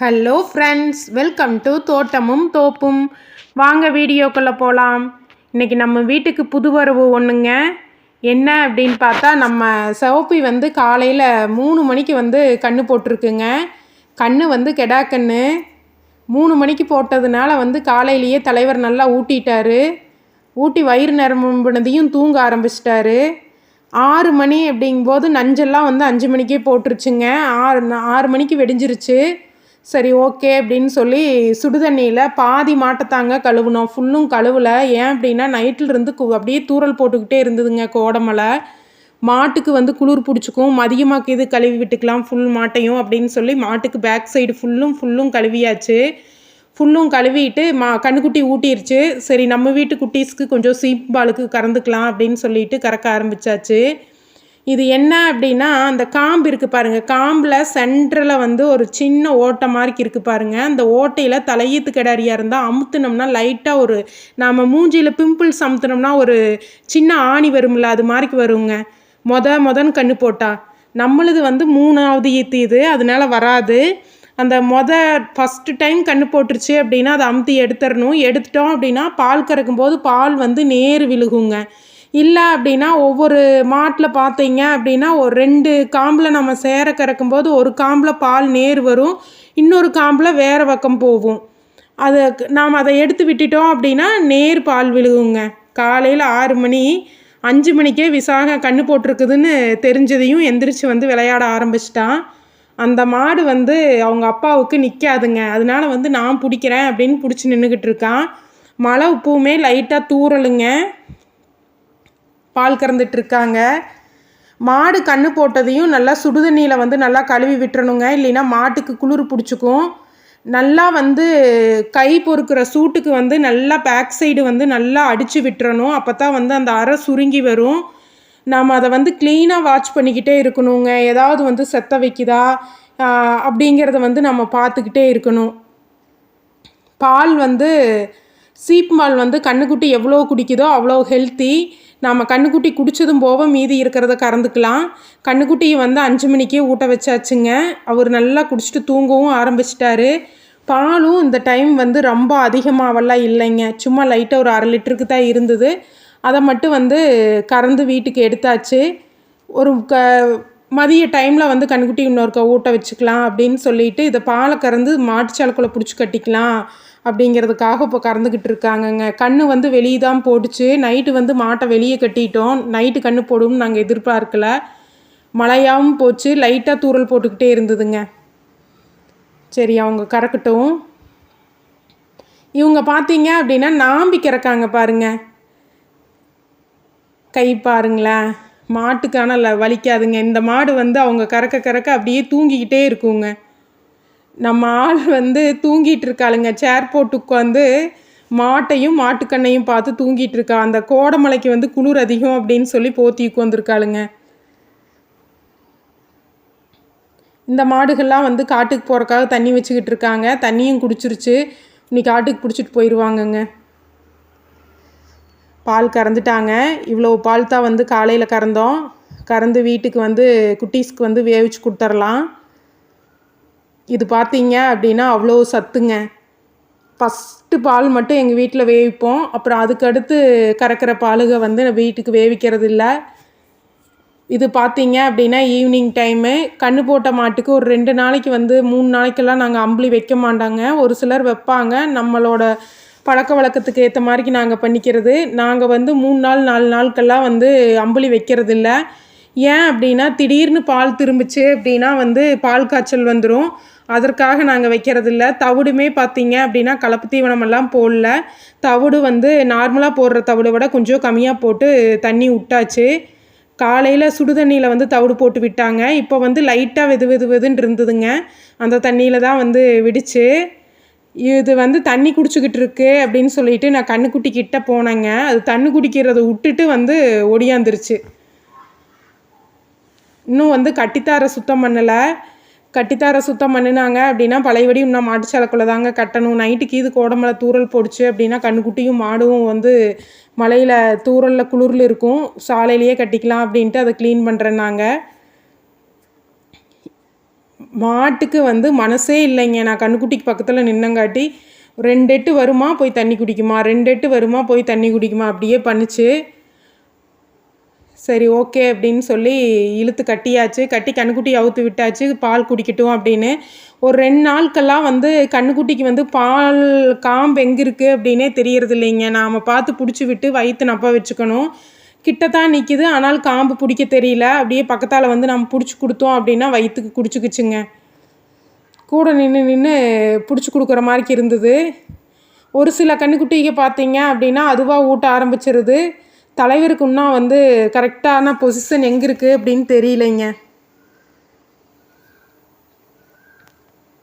Hello friends welcome to தோட்டமும் தோப்பும் வாங்க வீடியோக்குள்ளே போகலாம் இன்றைக்கி நம்ம வீட்டுக்கு புது வரவு ஒன்றுங்க என்ன அப்படின்னு பார்த்தா நம்ம சிவப்பி வந்து காலையில் மூணு மணிக்கு வந்து கன்று போட்டிருக்குங்க. கன்று வந்து கெடா கன்று மூணு மணிக்கு போட்டதுனால வந்து காலையிலேயே தலைவர் நல்லா ஊட்டிட்டார். ஊட்டி வயிறு நிரம்பினதையும் தூங்க ஆரம்பிச்சிட்டாரு. ஆறு மணி அப்படிங்கும்போது நஞ்செல்லாம் வந்து அஞ்சு மணிக்கே போட்டுருச்சுங்க. ஆறு ஆறு மணிக்கு வெடிஞ்சிருச்சு. சரி ஓகே அப்படின்னு சொல்லி சுடுதண்ணியில் பாதி மாட்டத்தாங்க கழுவுனோம். ஃபுல்லும் கழுவலை. ஏன் அப்படின்னா நைட்டில் இருந்து கு- அப்படியே தூறல் போட்டுக்கிட்டே இருந்ததுங்க கோடமலை. மாட்டுக்கு வந்து குளிர் பிடிச்சிக்கும். மதியமாக இது கழுவி விட்டுக்கலாம் ஃபுல் மாட்டையும் அப்படின்னு சொல்லி மாட்டுக்கு பேக் சைடு ஃபுல்லும் ஃபுல்லும் கழுவியாச்சு. ஃபுல்லும் கழுவிட்டு மா கண்ணுக்குட்டி ஊட்டிருச்சு. சரி நம்ம வீட்டு குட்டீஸ்க்கு கொஞ்சம் சீம்பாலுக்கு கறந்துக்கலாம் அப்படின்னு சொல்லிட்டு கறக்க ஆரம்பிச்சாச்சு. இது என்ன அப்படின்னா அந்த காம்பு இருக்குது பாருங்கள் காம்பில் சென்டரில் வந்து ஒரு சின்ன ஓட்டை மாதிரி இருக்குது பாருங்கள் அந்த ஓட்டையில் தலையீத்து கிடாரியாக இருந்தால் அமுத்துனோம்னா லைட்டாக ஒரு நாம் மூஞ்சியில் பிம்பிள்ஸ் அமுத்துனோம்னா ஒரு சின்ன ஆணி வரும்ல அது மாதிரிக்கு வருங்க. மொத மொதன்னு கண்ணு போட்டா. நம்மளுது வந்து மூணாவது ஈத்து இது அதனால வராது. அந்த மொத ஃபஸ்ட்டு டைம் கண்ணு போட்டுருச்சு அப்படின்னா அதை அமுத்தி எடுத்துடணும் எடுத்துட்டோம் அப்படின்னா பால் கறக்கும்போது பால் வந்து நேர் விழுகுங்க. இல்லை அப்படின்னா ஒவ்வொரு மாட்டில் பார்த்தீங்க அப்படின்னா ஒரு ரெண்டு காம்பில் நம்ம சேர கறக்கும்போது ஒரு காம்பில் பால் நேர் வரும் இன்னொரு காம்பில் வேறு பக்கம் போகும். அதை நாம் அதை எடுத்து விட்டுட்டோம் அப்படின்னா நேர் பால் விழுகுங்க. காலையில் ஆறு மணி அஞ்சு மணிக்கே விசாக கண்ணு போட்டிருக்குதுன்னு தெரிஞ்சதையும் எந்திரிச்சு வந்து விளையாட ஆரம்பிச்சிட்டான். அந்த மாடு வந்து அவங்க அப்பாவுக்கு நிற்காதுங்க அதனால வந்து நான் பிடிக்கிறேன் அப்படின்னு பிடிச்சி நின்றுக்கிட்டு இருக்கான். மழை உப்புமே லைட்டாக தூறலுங்க. பால் கறந்துட்டு இருக்காங்க மாடு கண்ணு போட்டதையும் நல்லா சுடுதண்ணியில் வந்து நல்லா கழுவி விட்டுறணுங்க. இல்லைன்னா மாட்டுக்கு குளிர் பிடிச்சிக்கும். நல்லா வந்து கை பொறுக்கிற சூட்டுக்கு வந்து நல்லா பேக் சைடு வந்து நல்லா அடித்து விட்டுறணும். அப்போ தான் வந்து அந்த அரை சுருங்கி வரும். நாம் அதை வந்து க்ளீனாக வாட்ச் பண்ணிக்கிட்டே இருக்கணுங்க. ஏதாவது வந்து செத்த வைக்குதா? அப்படிங்கிறத வந்து நம்ம பார்த்துக்கிட்டே இருக்கணும். பால் வந்து சீப் பால் வந்து கண்ணுக்குட்டி எவ்வளோ குடிக்குதோ அவ்வளோ ஹெல்த்தி நாம் கண்ணுக்குட்டி குடித்ததும் போக மீதி இருக்கிறத கறந்துக்கலாம். கண்ணுக்குட்டியை வந்து அஞ்சு மணிக்கே ஊட்ட வச்சாச்சுங்க. அவர் நல்லா குடிச்சிட்டு தூங்கவும் ஆரம்பிச்சிட்டாரு. பாலும் இந்த டைம் வந்து ரொம்ப அதிகமாகவெல்லாம் இல்லைங்க. சும்மா லைட்டாக ஒரு அரை லிட்டருக்கு தான் இருந்தது. அதை மட்டும் வந்து கறந்து வீட்டுக்கு எடுத்தாச்சு. ஒரு க மதிய டைமில் வந்து கண்குட்டி இன்னொருக்க ஊட்ட வச்சுக்கலாம் அப்படின்னு சொல்லிட்டு இதை பாலை கறந்து மாட்டுச்சாலக்குள்ளே பிடிச்சி கட்டிக்கலாம். அப்படிங்கிறதுக்காக இப்போ கறந்துக்கிட்டு இருக்காங்கங்க. கண்ணு வந்து வெளியே தான் போட்டுச்சு. நைட்டு வந்து மாட்டை வெளியே கட்டிட்டோம். நைட்டு கண்ணு போடும்னு நாங்கள் எதிர்பார்க்கல. மழையாகவும் போச்சு. லைட்டாக தூறல் போட்டுக்கிட்டே இருந்ததுங்க. சரி அவங்க கறக்கட்டும். இவங்க பார்த்தீங்க அப்படின்னா நாம்பி கறக்காங்க பாருங்க. கை பாருங்களேன். மாட்டுக்கான ல வலிக்காதுங்க. இந்த மாடு வந்து அவங்க கறக்க கறக்க அப்படியே தூங்கிக்கிட்டே இருக்குங்க. நம்ம ஆள் வந்து தூங்கிட்டு இருக்காளுங்க. சேர் போட்டு உட்காந்து மாட்டையும் மாட்டுக்கண்ணையும் பார்த்து தூங்கிட்டு இருக்கா. அந்த கோடமலைக்கு வந்து குளிர் அதிகம் அப்படின்னு சொல்லி போத்தி உட்காந்துருக்காளுங்க இந்த மாடுகள்லாம் வந்து காட்டுக்கு போகிறக்காக தண்ணி வச்சுக்கிட்டு இருக்காங்க. தண்ணியும் குடிச்சிருச்சு. இன்னைக்கு காட்டுக்கு பிடிச்சிட்டு போயிடுவாங்கங்க பால் கறந்துட்டாங்க. இவ்வளோ பால் தான் வந்து காலையில் கறந்தோம். கறந்து வீட்டுக்கு வந்து குட்டீஸ்க்கு வந்து வேவிச்சு கொடுத்துர்லாம். இது பார்த்தீங்க அப்படின்னா அவ்வளோ சத்துங்க. ஃபஸ்ட்டு பால் மட்டும் எங்கள் வீட்டில் வேவிப்போம். அப்புறம் அதுக்கடுத்து கறக்கிற பாலுக வந்து வீட்டுக்கு வேவிக்கிறது இல்லை இது பார்த்தீங்க அப்படின்னா ஈவினிங் டைமு கண்ணு போட்ட மாட்டுக்கு ஒரு ரெண்டு நாளைக்கு வந்து மூணு நாளைக்கெல்லாம் நாங்கள் அம்பளி வைக்க மாட்டாங்க. ஒரு சிலர் வைப்பாங்க. நம்மளோட பழக்க வழக்கத்துக்கு ஏற்ற மாதிரி நாங்கள் பண்ணிக்கிறது. நாங்கள் வந்து மூணு நாள் நாலு நாளுக்கெல்லாம் வந்து அம்பளி வைக்கிறது இல்லை ஏன் அப்படின்னா திடீர்னு பால் திரும்பிச்சு அப்படின்னா வந்து பால் காய்ச்சல் வந்துடும் அதற்காக நாங்கள் வைக்கிறதில்ல. தவிடுமே பார்த்தீங்க அப்படின்னா கலப்பு தீவனமெல்லாம் போடல. தவிடு வந்து நார்மலாக போடுற தவிடை விட கொஞ்சம் கம்மியாக போட்டு தண்ணி விட்டாச்சு. காலையில் சுடு தண்ணியில் வந்து தவிடு போட்டு விட்டாங்க. இப்போ வந்து லைட்டாக வெது வெது வெதுன்னு இருந்ததுங்க. அந்த தண்ணியில் தான் வந்து விடிச்சு இது வந்து தண்ணி குடிச்சுக்கிட்டு இருக்கு அப்படின்னு சொல்லிட்டு நான் கண்ணுக்குட்டி கிட்ட போனேங்க. அது தண்ணி குடிக்கிறத விட்டுட்டு வந்து ஒடியாந்துருச்சு. இன்னும் வந்து கட்டித்தார சுத்தம் பண்ணலை. கட்டித்தார சுத்தம் பண்ணினாங்க அப்படின்னா பழையபடி இன்னும் மாட்டுச்சாலக்குள்ளே தாங்க கட்டணும். நைட்டுக்கு இதுக்கு உடம்புல தூரல் போடுச்சு அப்படின்னா கண்ணுக்குட்டியும் மாடும் வந்து மலையில் தூரலில் குளிரில் இருக்கும். சாலையிலேயே கட்டிக்கலாம் அப்படின்ட்டு அதை க்ளீன் பண்ணுறேன்னாங்க மாட்டுக்கு வந்து மனசே இல்லைங்க. நான் கண்ணுக்குட்டிக்கு பக்கத்தில் நின்னங்காட்டி ரெண்டு எட்டு வருமா போய் தண்ணி குடிக்குமா? ரெண்டு எட்டு வருமா போய் தண்ணி குடிக்குமா? அப்படியே பண்ணுச்சு. சரி ஓகே அப்படின்னு சொல்லி இழுத்து கட்டியாச்சு. கட்டி கண்ணுக்குட்டி அவுத்து விட்டாச்சு. பால் குடிக்கட்டும் அப்படின்னு. ஒரு ரெண்டு நாட்கள்லாம் வந்து கண்ணுக்குட்டிக்கு வந்து பால் காம்பு எங்கே இருக்குது அப்படின்னே தெரியறது இல்லைங்க. நாம் பார்த்து பிடிச்சி விட்டு வயிற்று நப்ப வச்சுக்கணும். கிட்டத்தான் நிற்கிது ஆனால் காம்பு பிடிக்க தெரியல. அப்படியே பக்கத்தால் வந்து நம்ம பிடிச்சி கொடுத்தோம் அப்படின்னா வயிற்றுக்கு குடிச்சுக்குச்சுங்க. கூட நின்று நின்று பிடிச்சி கொடுக்குற மாதிரி இருந்தது. ஒரு சில கண்ணுக்குட்டிக்கு பார்த்தீங்க அப்படின்னா அதுவாக ஊட்ட ஆரம்பிச்சிருது. தலைவருக்கு இன்னும் வந்து கரெக்டான பொசிஷன் எங்கே இருக்குது அப்படின்னு தெரியலைங்க.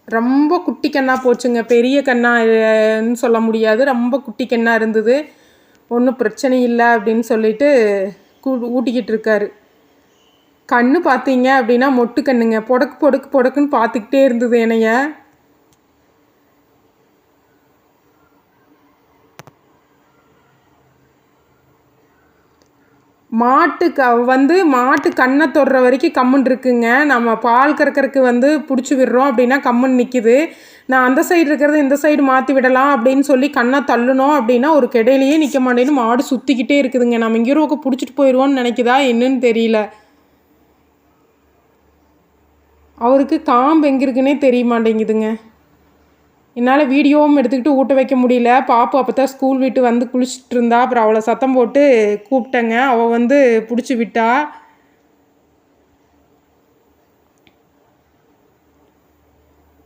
ரொம்ப குட்டி கண்ணா போச்சுங்க. பெரிய கண்ணான்னு சொல்ல முடியாது. ரொம்ப குட்டி கண்ணா இருந்தது. ஒன்றும் பிரச்சனை இல்லை அப்படின்னு சொல்லிட்டு கூ ஊட்டிக்கிட்டு இருக்காரு. கண்ணு பார்த்தீங்க அப்படின்னா மொட்டு கண்ணுங்க. பொடக்கு பொடக்கு பொடக்குன்னு பார்த்துக்கிட்டே இருந்தது என்னைய. மாட்டு க வந்து மாட்டு கண்ணை தொடுற வரைக்கும் கம்முன் இருக்குங்க. நம்ம பால் கறக்கறக்கு வந்து பிடிச்சி விடுறோம் அப்படின்னா கம்முன் நிற்கிது நான் அந்த சைடு இருக்கிறத இந்த சைடு மாற்றி விடலாம் அப்படின்னு சொல்லி கண்ணை தள்ளணும் அப்படின்னா ஒரு கிடையிலையே நிற்க மாட்டேன்னு மாடு சுற்றிக்கிட்டே இருக்குதுங்க. நம்ம இங்கே ஒரு பிடிச்சிட்டு போயிடுவோன்னு நினைக்குதா என்னன்னு தெரியல. அவருக்கு காம்பு எங்கே இருக்குன்னே தெரிய மாட்டேங்குதுங்க. என்னால் வீடியோவும் எடுத்துக்கிட்டு ஊட்ட வைக்க முடியல. பாப்பு அப்போ தான் ஸ்கூல் விட்டு வந்து குளிச்சுட்டு இருந்தா அப்புறம் அவளை சத்தம் போட்டு கூப்பிட்டேங்க. அவள் வந்து பிடிச்சி விட்டா.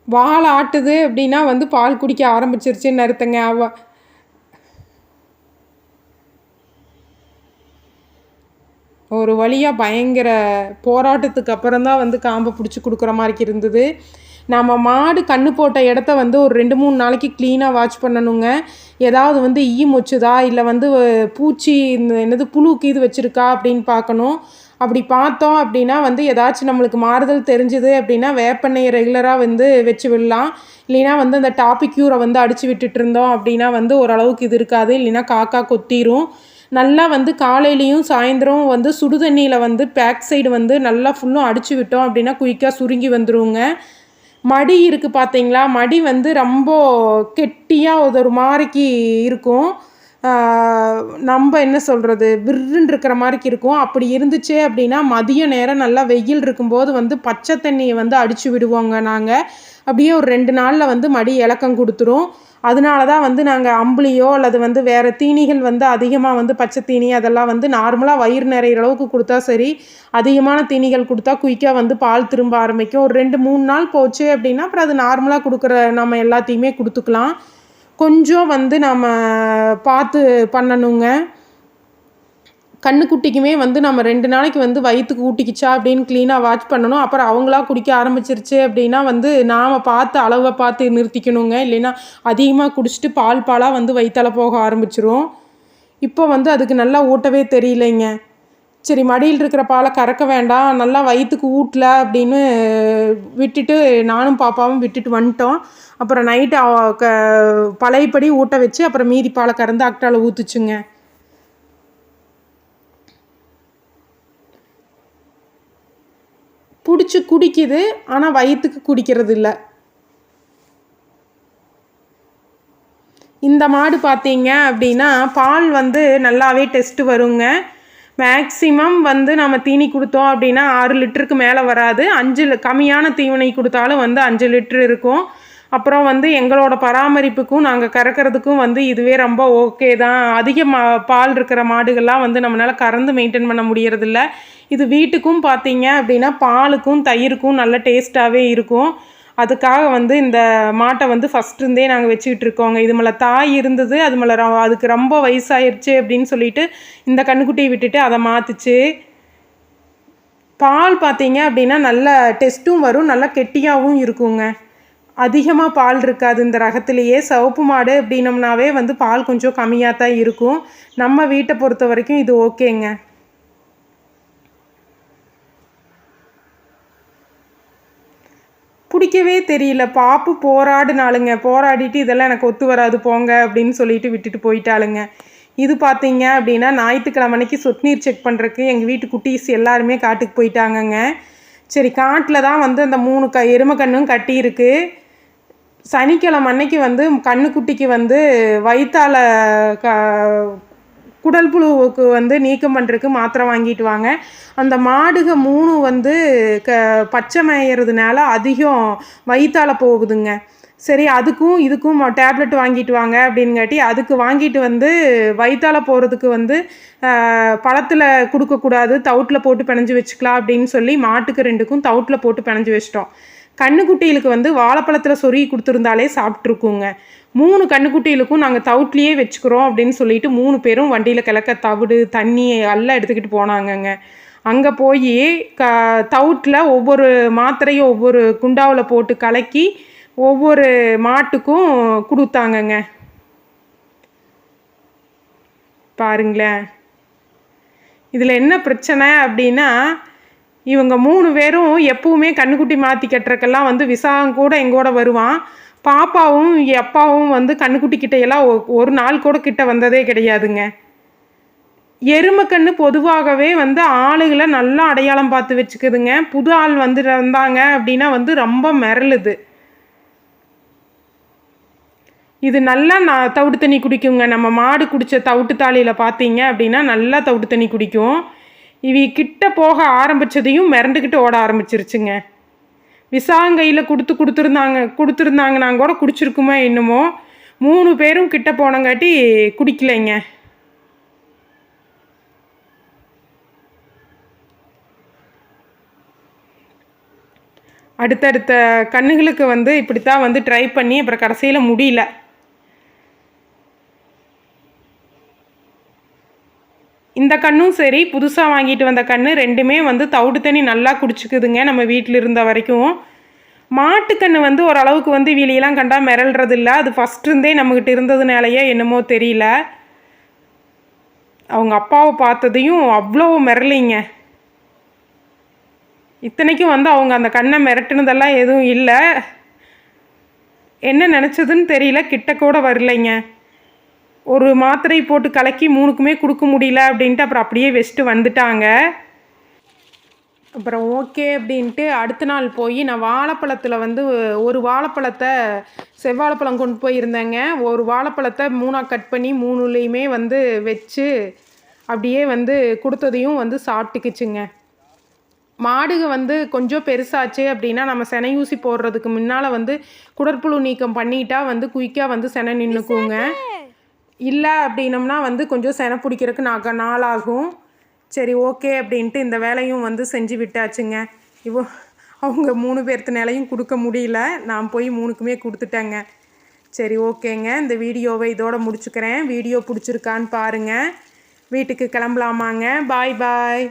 வால் ஆட்டுது அப்படின்னா வந்து பால் குடிக்க ஆரம்பிச்சிருச்சுன்னு நிறுத்தங்க அவ ஒரு வழியாக பயங்கர போராட்டத்துக்கு அப்புறம் தான் வந்து காம்பை பிடிச்சி கொடுக்குற மாதிரி இருந்தது. நம்ம மாடு கண்ணு போட்ட இடத்த வந்து ஒரு ரெண்டு மூணு நாளைக்கு க்ளீனாக வாட்ச் பண்ணணுங்க. ஏதாவது வந்து ஈ மொச்சுதா இல்லை வந்து பூச்சி இந்த என்னது புழுக்கு கீது வச்சுருக்கா அப்படின்னு பார்க்கணும். அப்படி பார்த்தோம் அப்படின்னா வந்து ஏதாச்சும் நம்மளுக்கு மாறுதல் தெரிஞ்சுது அப்படின்னா வேப்பெண்ணெயை ரெகுலராக வந்து வச்சு விடலாம். இல்லைனா வந்து அந்த டாபிக் க்யூரை வந்து அடித்து விட்டுட்டு இருந்தோம் அப்படின்னா வந்து ஓரளவுக்கு இது இருக்காது. இல்லைன்னா காக்கா கொத்திரும். நல்லா வந்து காலையிலையும் சாயந்தரம் வந்து சுடுதண்ணியில் வந்து பேக் சைடு வந்து நல்லா ஃபுல்லும் அடித்து விட்டோம் அப்படின்னா குயிக்காக சுருங்கி வந்துருவோங்க மடி இருக்குது பார்த்தீங்களா? மடி வந்து ரொம்ப கெட்டியாக ஒரு மாதிரிக்கு இருக்கும். நம்ம என்ன சொல்கிறது விருன்னு இருக்கிற மாதிரிக்கு இருக்கும். அப்படி இருந்துச்சு அப்படின்னா மதிய நேரம் நல்லா வெயில் இருக்கும்போது வந்து பச்சை தண்ணியை வந்து அடித்து விடுவோங்க நாங்கள் அப்படியே ஒரு ரெண்டு நாளில் வந்து மடி இலக்கம் கொடுத்துரும். அதனால தான் வந்து நாங்கள் அம்புலியோ அல்லது வந்து வேறு தீனிகள் வந்து அதிகமாக வந்து பச்சை தீனி அதெல்லாம் வந்து நார்மலாக வயிறு நிறையிற அளவுக்கு கொடுத்தா சரி அதிகமான தீனிகள் கொடுத்தா குயிக்காக வந்து பால் திரும்ப ஆரம்பிக்கும். ஒரு ரெண்டு மூணு நாள் போச்சு அப்படின்னா அப்புறம் அது நார்மலாக கொடுக்குற நம்ம எல்லாத்தையுமே கொடுத்துக்கலாம். கொஞ்சம் வந்து நம்ம பார்த்து பண்ணணுங்க. கண்ணுக்குட்டிக்குமே வந்து நம்ம ரெண்டு நாளைக்கு வந்து வயிற்றுக்கு ஊட்டிக்கிச்சா அப்படின்னு க்ளீனாக வாட்ச் பண்ணணும். அப்புறம் அவங்களா குடிக்க ஆரம்பிச்சிருச்சு அப்படின்னா வந்து நாம் பார்த்து அளவை பார்த்து நிறுத்திக்கணுங்க. இல்லைன்னா அதிகமாக குடிச்சிட்டு பால் பாலாக வந்து வயிற்றால் போக ஆரம்பிச்சிரும். இப்போ வந்து அதுக்கு நல்லா ஊட்டவே தெரியலைங்க. சரி மடியில் இருக்கிற பாலை கறக்க வேண்டாம். நல்லா வயிற்றுக்கு ஊட்டல அப்படின்னு விட்டுட்டு நானும் பாப்பாவும் விட்டுட்டு வந்துட்டோம். அப்புறம் நைட்டு க பழையபடி ஊட்ட வச்சு அப்புறம் மீதி பாலை கறந்து அக்டாவில் ஊற்றுச்சுங்க பிடிச்சி குடிக்குது ஆனால் வயிற்றுக்கு குடிக்கிறது இல்லை இந்த மாடு பார்த்தீங்க அப்படின்னா பால் வந்து நல்லாவே டெஸ்ட்டு வருங்க. மேக்ஸிமம் வந்து நம்ம தீனி கொடுத்தோம் அப்படின்னா ஆறு லிட்டருக்கு மேலே வராது. அஞ்சு கம்மியான தீவனை கொடுத்தாலும் வந்து அஞ்சு லிட்ரு இருக்கும். அப்புறம் வந்து எங்களோட பராமரிப்புக்கும் நாங்கள் கறக்கிறதுக்கும் வந்து இதுவே ரொம்ப ஓகே தான். அதிக மா பால் இருக்கிற மாடுகள்லாம் வந்து நம்மளால் கறந்து மெயின்டைன் பண்ண முடியறதில்ல. இது வீட்டுக்கும் பார்த்தீங்க அப்படின்னா பாலுக்கும் தயிருக்கும் நல்ல டேஸ்ட்டாகவே இருக்கும். அதுக்காக வந்து இந்த மாட்டை வந்து ஃபஸ்ட்டுருந்தே நாங்கள் வச்சுக்கிட்டு இருக்கோங்க. இது மேலே தாய் இருந்தது அது மேலே அதுக்கு ரொம்ப வயசாயிருச்சு அப்படின்னு சொல்லிட்டு இந்த கண்ணுக்குட்டியை விட்டுட்டு அதை மாற்றுச்சு பால் பார்த்தீங்க அப்படின்னா நல்ல டெஸ்ட்டும் வரும் நல்லா கெட்டியாகவும் இருக்குங்க. அதிகமாக பால் இருக்காது இந்த ரகத்திலேயே. சிவப்பு மாடு அப்படின்னம்னாவே வந்து பால் கொஞ்சம் கம்மியாக தான் இருக்கும். நம்ம வீட்டை பொறுத்த வரைக்கும் இது ஓகேங்க. பிடிக்கவே தெரியல. பாப்பு போராடினாளுங்க. போராடிட்டு இதெல்லாம் எனக்கு ஒத்து வராது போங்க அப்படின்னு சொல்லிட்டு விட்டுட்டு போயிட்டாளுங்க. இது பார்த்தீங்க அப்படின்னா ஞாயிற்றுக்கிழமை அன்னைக்கு சொட்டு நீர் செக் பண்ணுறதுக்கு எங்கள் வீட்டு குட்டீஸ் எல்லாருமே காட்டுக்கு போயிட்டாங்கங்க. சரி காட்டில் தான் வந்து அந்த மூணு க எருமைக்கண்ணும் கட்டியிருக்கு. சனிக்கிழமை அன்னைக்கு வந்து கண்ணுக்குட்டிக்கு வந்து வயிற்றால க குடல் புழுவுக்கு வந்து நீக்கம் பண்ணுறதுக்கு மாத்திரை வாங்கிட்டு வாங்க. அந்த மாடுக மூணு வந்து க பச்சை மேயறதுனால அதிகம் வயிற்றால போகுதுங்க. சரி அதுக்கும் இதுக்கும் டேப்லெட் வாங்கிட்டு வாங்க அப்படின்காட்டி அதுக்கு வாங்கிட்டு வந்து வயிற்றால போகிறதுக்கு வந்து பழத்தில் கொடுக்கக்கூடாது தவுட்டில் போட்டு பிணைஞ்சு வச்சுக்கலாம் அப்படின்னு சொல்லி மாட்டுக்கு ரெண்டுக்கும் தவுட்டில் போட்டு பிணைஞ்சு வச்சிட்டோம். கண்ணுக்குட்டிகளுக்கு வந்து வாழைப்பழத்தில் சொருகி கொடுத்துருந்தாலே சாப்பிட்ருக்குங்க மூணு கண்ணுக்குட்டிகளுக்கும் நாங்கள் தவுட்லேயே வச்சுக்கிறோம் அப்படின்னு சொல்லிட்டு மூணு பேரும் வண்டியில் கிளக்க தவிடு தண்ணி எல்லாம் எடுத்துக்கிட்டு போனாங்கங்க. அங்கே போய் க தவுட்டில் ஒவ்வொரு மாத்திரையும் ஒவ்வொரு குண்டாவில் போட்டு கலக்கி ஒவ்வொரு மாட்டுக்கும் கொடுத்தாங்கங்க. பாருங்களேன். இதில் என்ன பிரச்சனை அப்படின்னா இவங்க மூணு பேரும் எப்பவுமே கண்ணுக்குட்டி மாற்றி கட்டுறக்கெல்லாம் வந்து விசாகம் கூட எங்கூட வருவான். பாப்பாவும் அப்பாவும் வந்து கண்ணுக்குட்டி கிட்டையெல்லாம் ஒரு நாள் கூட கிட்ட வந்ததே கிடையாதுங்க. எருமக்கண்ணு பொதுவாகவே வந்து ஆளுகளை நல்லா அடையாளம் பார்த்து வச்சுக்குதுங்க. புது ஆள் வந்து வந்தாங்க அப்படின்னா வந்து ரொம்ப மிரளுது. இது நல்லா நான் தவிட்டு தண்ணி குடிக்குங்க. நம்ம மாடு குடித்த தவிட்டு தாளியில் பார்த்தீங்க அப்படின்னா நல்லா தவிட்டு தண்ணி குடிக்கும். இவி கிட்ட போக ஆரம்பித்ததையும் மிரண்டுக்கிட்டு ஓட ஆரம்பிச்சிருச்சுங்க. விசாங்கையில் கொடுத்து கொடுத்துருந்தாங்க கொடுத்துருந்தாங்க நாங்கள் கூட குடிச்சிருக்குமோ இன்னமோ மூணு பேரும் கிட்ட போனங்காட்டி குடிக்கலைங்க. அடுத்தடுத்த கண்ணுகளுக்கு வந்து இப்படித்தான் வந்து ட்ரை பண்ணி அப்புறம் கடைசியில் முடியல. இந்த கண்ணும் சரி புதுசாக வாங்கிட்டு வந்த கன்று ரெண்டுமே வந்து தவிடு தண்ணி நல்லா குடிச்சிக்குதுங்க நம்ம வீட்டில் இருந்த வரைக்கும். மாட்டுக்கன்று வந்து ஓரளவுக்கு வந்து வீலியெல்லாம் கண்டா மிரள்றது இல்லை அது ஃபஸ்ட் இருந்தே நம்மக்கிட்ட இருந்ததுனாலயே என்னமோ தெரியல. அவங்க அப்பாவை பார்த்ததையும் அவ்வளோ மிரளிங்க இத்தனைக்கும் வந்து அவங்க அந்த கண்ணை மிரட்டுனதெல்லாம் எதுவும் இல்லை. என்ன நினச்சதுன்னு தெரியல. கிட்ட கூட வரலைங்க. ஒரு மாத்திரை போட்டு கலக்கி மூணுக்குமே கொடுக்க முடியல அப்படின்ட்டு அப்புறம் அப்படியே வச்சுட்டு வந்துட்டாங்க. அப்புறம் ஓகே அப்படின்ட்டு அடுத்த நாள் போய் நான் வாழைப்பழத்தில் வந்து ஒரு வாழைப்பழத்தை செவ்வாழைப்பழம் கொண்டு போயிருந்தேங்க. ஒரு வாழைப்பழத்தை மூணாக கட் பண்ணி மூணுலேயுமே வந்து வச்சு அப்படியே வந்து கொடுத்ததையும் வந்து சாப்பிட்டுக்குச்சுங்க. மாடுக வந்து கொஞ்சம் பெருசாச்சு அப்படின்னா நம்ம செனை ஊசி போடுறதுக்கு முன்னால் வந்து குடற்புழு நீக்கம் பண்ணிட்டா வந்து குயிக்காக வந்து செனை நின்றுக்குங்க இல்லை அப்படின்னம்னா வந்து கொஞ்சம் செனை பிடிக்கிறதுக்கு நாக நாளாகும். சரி ஓகே அப்படின்ட்டு இந்த வேலையும் வந்து செஞ்சு விட்டாச்சுங்க. இவோ அவங்க மூணு பேர்த்து நிலையும் கொடுக்க முடியல. நான் போய் மூணுக்குமே கொடுத்துட்டேங்க. சரி ஓகேங்க. இந்த வீடியோவை இதோட முடிச்சுக்கிறேன். வீடியோ பிடிச்சிருக்கான்னு பாருங்கள் வீட்டுக்கு கிளம்பலாமாங்க. பாய் பாய்.